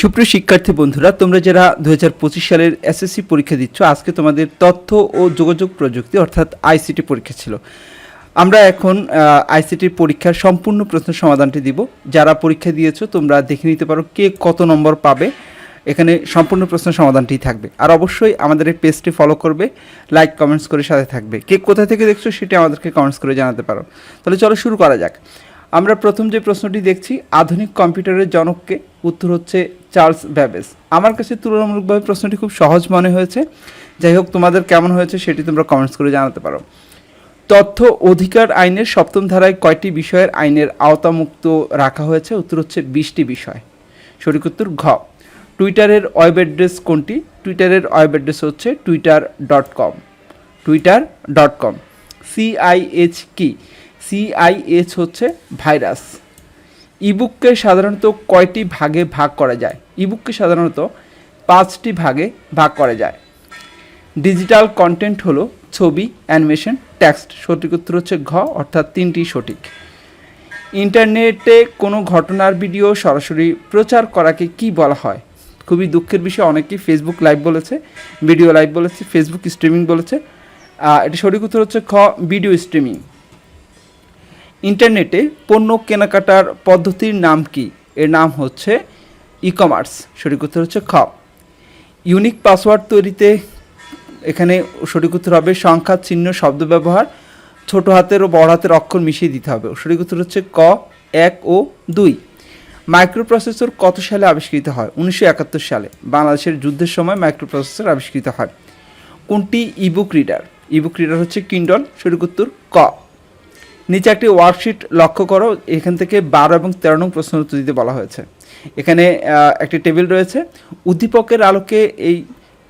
সুপ্রিয় শিক্ষার্থী বন্ধুরা, তোমরা যারা দু হাজার পঁচিশ সালের এসএসসি পরীক্ষা দিচ্ছ, আজকে তোমাদের তথ্য ও যোগাযোগ প্রযুক্তি, অর্থাৎ আইসিটি পরীক্ষা ছিল। আমরা এখন আইসিটির পরীক্ষার সম্পূর্ণ প্রশ্ন সমাধানটি দিব। যারা পরীক্ষা দিয়েছ, তোমরা দেখে নিতে পারো কে কত নম্বর পাবে। এখানে সম্পূর্ণ প্রশ্ন সমাধানটি থাকবে। আর অবশ্যই আমাদের এই পেজটি ফলো করবে, লাইক, কমেন্টস করে সাথে থাকবে। কে কোথা থেকে দেখছ, সেটি আমাদেরকে কমেন্টস করে জানাতে পারো। তাহলে চলো শুরু করা যাক। আমরা প্রথম যে প্রশ্নটি দেখছি, আধুনিক কম্পিউটারের জনককে উত্তর হচ্ছে চার্লস ব্যাবেজ। আমার কাছে তুলনামূলকভাবে প্রশ্নটি খুব সহজ মনে হয়েছে। যাই হোক, তোমাদের কেমন হয়েছে সেটি তোমরা কমেন্টস করে জানাতে পারো। তথ্য অধিকার আইনের সপ্তম ধারায় কয়টি বিষয়ের আইনের আওতামুক্ত রাখা হয়েছে? উত্তর হচ্ছে বিশটি বিষয়। সঠিক উত্তর ঘ। টুইটারের ওয়েব অ্যাড্রেস কোনটি? টুইটারের ওয়েব অ্যাড্রেস হচ্ছে Twitter dot com Twitter dot com CIH কি? সিআইএচ হচ্ছে ভাইরাস ইবুককে সাধারণত কয়টি ভাগে ভাগ করা যায়? ইবুককে সাধারণত পাঁচটি ভাগে ভাগ করা যায়। ডিজিটাল কন্টেন্ট হলো ছবি অ্যানিমেশন টেক্সট সঠিক উত্তর হচ্ছে ঘ, অর্থাৎ তিনটি সঠিক। ইন্টারনেটে কোনো ঘটনার ভিডিও সরাসরি প্রচার করাকে কি বলা হয়? খুবই দুঃখের বিষয়, অনেকেই ফেসবুক লাইভ বলেছে ভিডিও লাইভ বলেছে ফেসবুক স্ট্রিমিং বলেছে। এটা সঠিক উত্তর হচ্ছে খ ভিডিও স্ট্রিমিং ইন্টারনেটে পণ্য কেনাকাটার পদ্ধতির নাম কি? এর নাম হচ্ছে ই কমার্স সঠিক উত্তর হচ্ছে খ। ইউনিক পাসওয়ার্ড তৈরিতে এখানে সঠিক উত্তর হবে সংখ্যা, চিহ্ন, শব্দ ব্যবহার, ছোট হাতের ও বড় হাতের অক্ষর মিশিয়ে দিতে হবে। সঠিক উত্তর হচ্ছে ক, এক ও দুই। মাইক্রোপ্রসেসর কত সালে আবিষ্কৃত হয়? উনিশশো একাত্তর সালে। বাংলাদেশের যুদ্ধের সময় মাইক্রোপ্রসেসর আবিষ্কৃত হয়। কোনটি ইবুক রিডার ইবুক রিডার হচ্ছে কিন্ডল সঠিক উত্তর ক। নিচে একটি ওয়ার্কশিট লক্ষ্য করো, এখান থেকে বারো এবং তেরো নং প্রশ্ন উত্তর দিতে বলা হয়েছে। এখানে একটি টেবিল রয়েছে। উদ্দীপকের আলোকে এই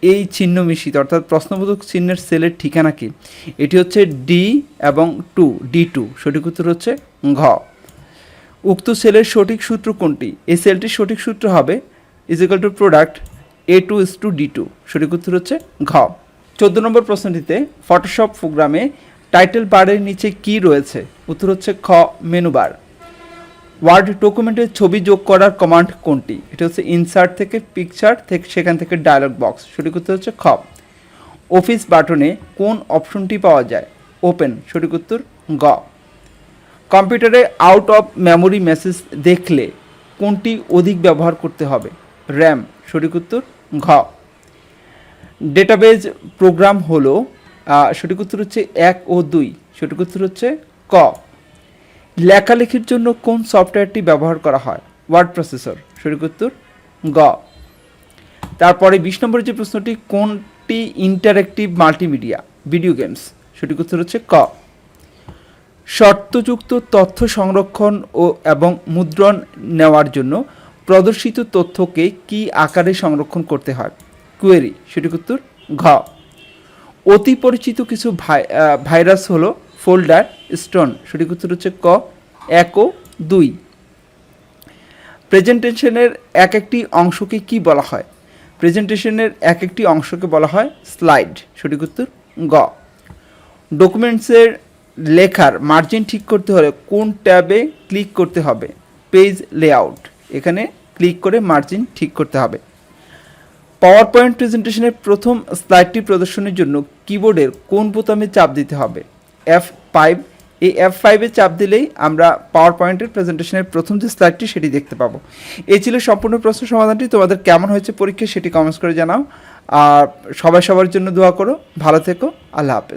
এই চিহ্ন মিশ্রিত অর্থাৎ প্রশ্নবোধক চিহ্নের সেলের ঠিকানা কি? এটি হচ্ছে ডি এবং টু ডি টু সঠিক উত্তর হচ্ছে ঘ। উক্ত সেলের সঠিক সূত্র কোনটি? এই সেলটির সঠিক সূত্র হবে is equal to product A two is to D two সঠিক উত্তর হচ্ছে ঘ। চোদ্দ নম্বর প্রশ্নটিতে ফটোশপ প্রোগ্রামে টাইটেল বারের নিচে কি রয়েছে? উত্তর হচ্ছে খ মেনু বার ওয়ার্ড ডকুমেন্টে ছবি যোগ করার কমান্ড কোনটি? এটা হচ্ছে ইনসার্ট থেকে পিকচার থেকে সেখান থেকে ডায়লগ বক্স। সঠিক উত্তর হচ্ছে খ। অফিস বাটনে কোন অপশনটি পাওয়া যায়? ওপেন। সঠিক উত্তর গ। কম্পিউটারে আউট অফ মেমোরি মেসেজ দেখলে কোনটি অধিক ব্যবহার করতে হবে? র্যাম। সঠিক উত্তর ঘ। ডেটাবেজ প্রোগ্রাম হলো সঠিক উত্তর হচ্ছে এক ও দুই। সঠিক উত্তর হচ্ছে ক। লেখালেখির জন্য কোন সফটওয়্যারটি ব্যবহার করা হয়? Word processor. সঠিক উত্তর গ। তারপরে বিশ নম্বরের যে প্রশ্নটি, কোনটি ইন্টারেক্টিভ মাল্টিমিডিয়া? Video games. সঠিক উত্তর হচ্ছে ক। শর্তযুক্ত তথ্য সংরক্ষণ ও এবং মুদ্রণ নেওয়ার জন্য প্রদর্শিত তথ্যকে কি আকারে সংরক্ষণ করতে হয়? কুয়েরি। সঠিক উত্তর ঘ। অতি পরিচিত কিছু ভাই- ভাইরাস হলো ফোল্ডার স্টোন। সঠিক উত্তর হচ্ছে ক, এক ও দুই। প্রেজেন্টেশনের এক একটি অংশকে কি বলা হয়? প্রেজেন্টেশনের এক একটি অংশকে বলা হয় স্লাইড। সঠিক উত্তর গ। ডকুমেন্টসের লেখার মার্জিন ঠিক করতে হলে কোন ট্যাবে ক্লিক করতে হবে? Page layout. এখানে ক্লিক করে মার্জিন ঠিক করতে হবে। পাওয়ার পয়েন্ট প্রেজেন্টেশনের প্রথম স্লাইডটি প্রদর্শনের জন্য কিবোর্ডের কোন বোতামে চাপ দিতে হবে? এফ ফাইভ এই এফ ফাইভে চাপ দিলেই আমরা পাওয়ার পয়েন্টের প্রেজেন্টেশনের প্রথম যে স্লাইডটি সেটি দেখতে পাবো। এই ছিল সম্পূর্ণ প্রশ্ন সমাধানটি। তোমাদের কেমন হয়েছে পরীক্ষা সেটি কমেন্টস করে জানাও। আর সবাই সবার জন্য দোয়া করো। ভালো থেকো। আল্লাহ হাফেজ।